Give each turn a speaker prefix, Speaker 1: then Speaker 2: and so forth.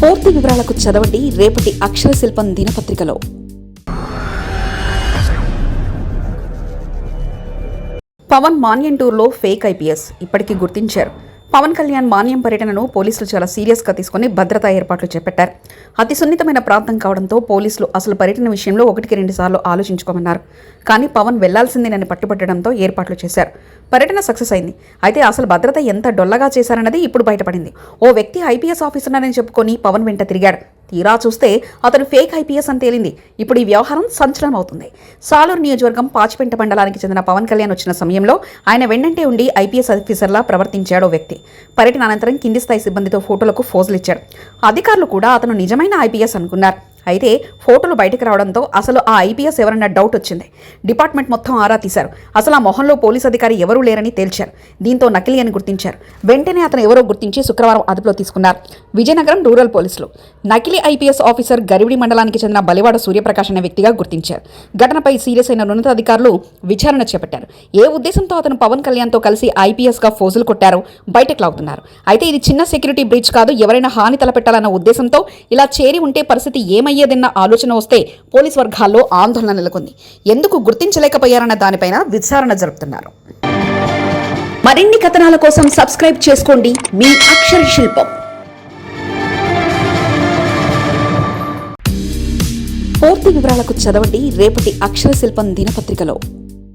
Speaker 1: పూర్తి వివరాలకు చదవండి రేపటి అక్షర శిల్పం దినపత్రికలో. పవన్ మాన్యంటూర్లో ఫేక్ ఐపీఎస్ ఇప్పటికీ గుర్తించారు. పవన్ కళ్యాణ్ మాన్యం పర్యటనను పోలీసులు చాలా సీరియస్గా తీసుకుని భద్రతా ఏర్పాట్లు చేపట్టారు. అతి సున్నితమైన ప్రాంతం కావడంతో పోలీసులు అసలు పర్యటన విషయంలో ఒకటికి రెండు సార్లు ఆలోచించుకోమన్నారు. కానీ పవన్ వెళ్ళాల్సిందేనని పట్టుబట్టడంతో ఏర్పాట్లు చేశారు. పర్యటన సక్సెస్ అయింది. అయితే అసలు భద్రత ఎంత డొల్లగా చేశారన్నది ఇప్పుడు బయటపడింది. ఓ వ్యక్తి ఐపీఎస్ ఆఫీసర్నని చెప్పుకొని పవన్ వెంట తిరిగాడు. తీరా చూస్తే అతను ఫేక్ ఐపీఎస్ అని తేలింది. ఇప్పుడు ఈ వ్యవహారం సంచలనం అవుతుంది సాలూరు నియోజకవర్గం పాచిపెంట మండలానికి చెందిన పవన్ కళ్యాణ్ వచ్చిన సమయంలో ఆయన వెన్నంటే ఉండి ఐపీఎస్ ఆఫీసర్లా ప్రవర్తించాడో వ్యక్తి. పర్యటన అనంతరం కింది స్థాయి సిబ్బందితో ఫోటోలకు ఫోజులు ఇచ్చారు అధికారులు కూడా అతను నిజమైన ఐపీఎస్ అనుకున్నారు. అయితే ఫోటోలు బయటకు రావడంతో అసలు ఆ ఐపీఎస్ ఎవరన్న డౌట్ వచ్చింది. డిపార్ట్మెంట్ మొత్తం ఆరా తీశారు. అసలు ఆ మొహంలో పోలీస్ అధికారి ఎవరూ లేరని తేల్చారు. దీంతో నకిలీ అని గుర్తించారు. వెంటనే అతను ఎవరో గుర్తించి శుక్రవారం అదుపులో తీసుకున్నారు. విజయనగరం రూరల్ పోలీసులు. నకిలీ ఐపీఎస్ ఆఫీసర్ గరివిడి మండలానికి చెందిన బలివాడ సూర్యప్రకాష్ అనే వ్యక్తిగా గుర్తించారు. ఘటనపై సీరియస్ అయిన ఉన్నతాధికారులు విచారణ చేపట్టారు. ఏ ఉద్దేశంతో అతను పవన్ కళ్యాణ్తో కలిసి ఐపీఎస్గా ఫోజులు కొట్టారో బయటకు లాగుతున్నారు. అయితే ఇది చిన్న సెక్యూరిటీ బ్రీచ్ కాదు ఎవరైనా హాని తలపెట్టాలన్న ఉద్దేశంతో ఇలా చేరి ఉంటే పరిస్థితి ఏమయ్యేదన్న ఆలోచన వస్తే పోలీస్ వర్గాల్లో ఆందోళన నెలకొంది. ఎందుకు గుర్తించలేకపోయారన్న దానిపైన విచారణ జరుపుతున్నారు. మరిన్ని కథనాల కోసం సబ్స్క్రైబ్ చేసుకోండి మీ అక్షర శిల్పం. పూర్తి వివరాలకు చదవండి రేపటి అక్షర శిల్పం దినపత్రికలో.